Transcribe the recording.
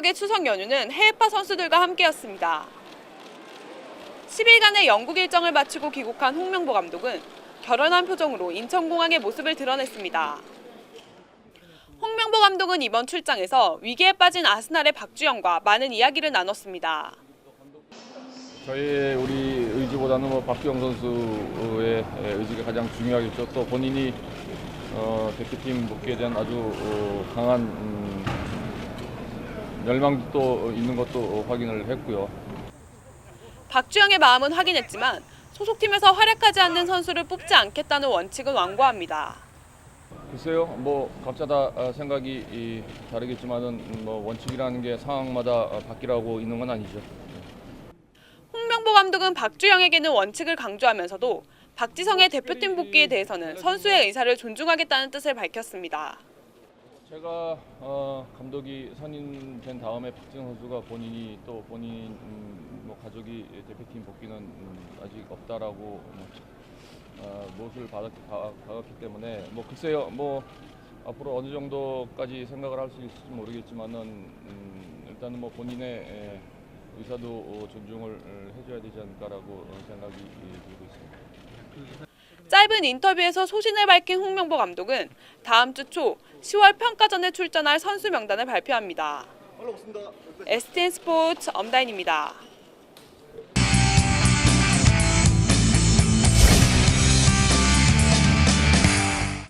감독의 추석 연휴는 해외파 선수들과 함께였습니다. 10일간의 영국 일정을 마치고 귀국한 홍명보 감독은 결연한 표정으로 인천공항의 모습을 드러냈습니다. 홍명보 감독은 이번 출장에서 위기에 빠진 아스날의 박주영과 많은 이야기를 나눴습니다. 저희의 우리 의지보다는 뭐 박주영 선수의 의지가 가장 중요하겠죠. 또 본인이 어, 대표팀 복귀에 대한 아주 어, 강한 음, 열망도 또 있는 것도 확인을 했고요. 박주영의 마음은 확인했지만 소속팀에서 활약하지 않는 선수를 뽑지 않겠다는 원칙은 완고합니다. 글쎄요, 뭐 각자 다 아, 생각이 이, 다르겠지만은 음, 뭐 원칙이라는 게 상황마다 아, 바뀌라고 있는 건 아니죠. 홍명보 감독은 박주영에게는 원칙을 강조하면서도 박지성의 대표팀 복귀에 대해서는 선수의 의사를 존중하겠다는 뜻을 밝혔습니다. 제가 어, 감독이 선임된 다음에 박지성 선수가 본인이 또 본인 음, 뭐 가족이 대표팀 복귀는 음, 아직 없다라고 뭐, 어, 못을 받았기, 가- 받았기 때문에 뭐 글쎄요 뭐 앞으로 어느 정도까지 생각을 할 수 있을지 모르겠지만은 음, 일단은 뭐 본인의 에, 의사도 어, 존중을 어, 해줘야 되지 않을까라고 어, 생각이 예, 들고 있습니다. 짧은 인터뷰에서 소신을 밝힌 홍명보 감독은 다음 주 초 10월 평가전에 출전할 선수 명단을 발표합니다. STN 스포츠 엄다인입니다.